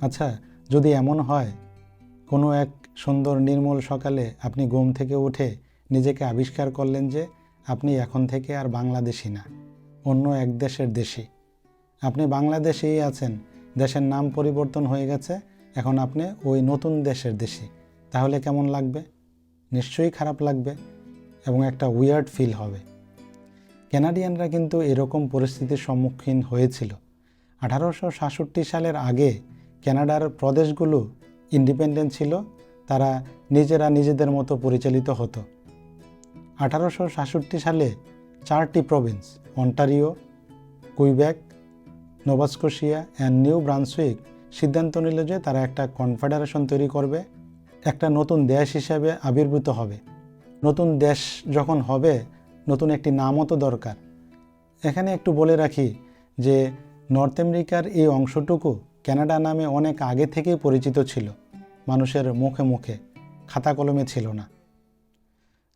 আচ্ছা যদি এমন হয়, কোনো এক সুন্দর নির্মল সকালে আপনি ঘুম থেকে উঠে নিজেকে আবিষ্কার করলেন যে আপনি এখন থেকে আর বাংলাদেশি না, অন্য এক দেশের দেশি। আপনি বাংলাদেশেই আছেন, দেশের নাম পরিবর্তন হয়ে গেছে, এখন আপনি ওই নতুন দেশের দেশি। তাহলে কেমন লাগবে? নিশ্চয়ই খারাপ লাগবে এবং একটা উইয়ার্ড ফিল হবে। ক্যানাডিয়ানরা কিন্তু এরকম পরিস্থিতির সম্মুখীন হয়েছিল। আঠারোশো সাতষট্টি সালের আগে কানাডার প্রদেশগুলো ইন্ডিপেন্ডেন্ট ছিল, তারা নিজেরা নিজেদের মতো পরিচালিত হতো। আঠারোশো সাতষট্টি সালে চারটি province Ontario Quebec Nova Scotia and New Brunswick সিদ্ধান্ত নিল যে তারা একটা কনফেডারেশন তৈরি করবে, একটা নতুন দেশ হিসাবে আবির্ভূত হবে। নতুন দেশ যখন হবে, নতুন একটি নামও তো দরকার। এখানে একটু বলে রাখি যে নর্থ আমেরিকার এই অংশটুকু কানাডা নামে অনেক আগে থেকেই পরিচিত ছিল। মানুষের মুখে মুখে, খাতা কলমে ছিল না।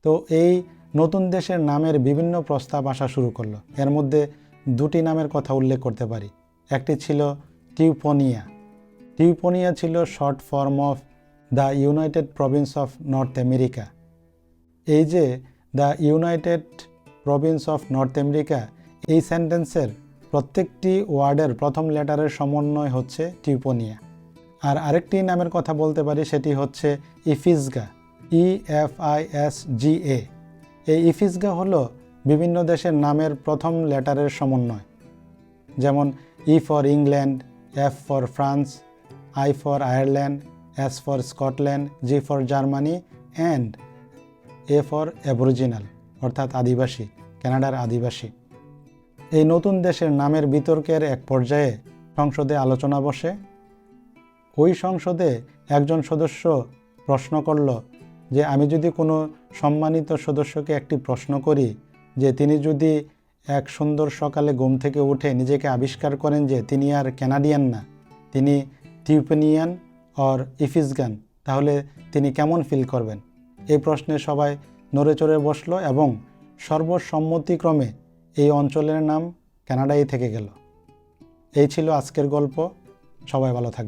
তো এই নতুন দেশের নামের বিভিন্ন প্রস্তাব আসা শুরু করল। এর মধ্যে দুটি নামের কথা উল্লেখ করতে পারি। একটি ছিল টিউপোনিয়া। টিউপোনিয়া ছিল short form of the United Province of North America. এই যে the United Province of North America, এই সেন্টেন্সের প্রত্যেকটি ওয়ার্ডের প্রথম লেটারের সমন্বয় হচ্ছে টিউপোনিয়া। আর আরেকটি নামের কথা বলতে পারি সেটি হচ্ছে Efisga E F I S G A. এই ইফিসগা হলো বিভিন্ন দেশের নামের প্রথম লেটারের সমন্বয়। যেমন E for England, F for France, I for Ireland, S for Scotland, G for Germany and A for Aboriginal, অর্থাৎ আদিবাসী, কানাডার আদিবাসী। এই নতুন দেশের নামের বিতর্কের এক পর্যায়ে সংসদে আলোচনা বসে। ওই সংসদে একজন সদস্য প্রশ্ন করল যে, আমি যদি কোনো সম্মানিত সদস্যকে একটি প্রশ্ন করি যে, তিনি যদি এক সুন্দর সকালে ঘুম থেকে উঠে নিজেকে আবিষ্কার করেন যে, তিনি আর ক্যানাডিয়ান না, তিনি টিউপেনিয়ান অর ইফিসগান তাহলে তিনি কেমন ফিল করবেন? এই প্রশ্নে সবাই নড়ে চড়ে বসল এবং সর্বসম্মতিক্রমে এই অঞ্চলের নাম কানাডাই থেকে গেল। এই ছিল আজকের গল্প। সবাই ভালো থাকবেন।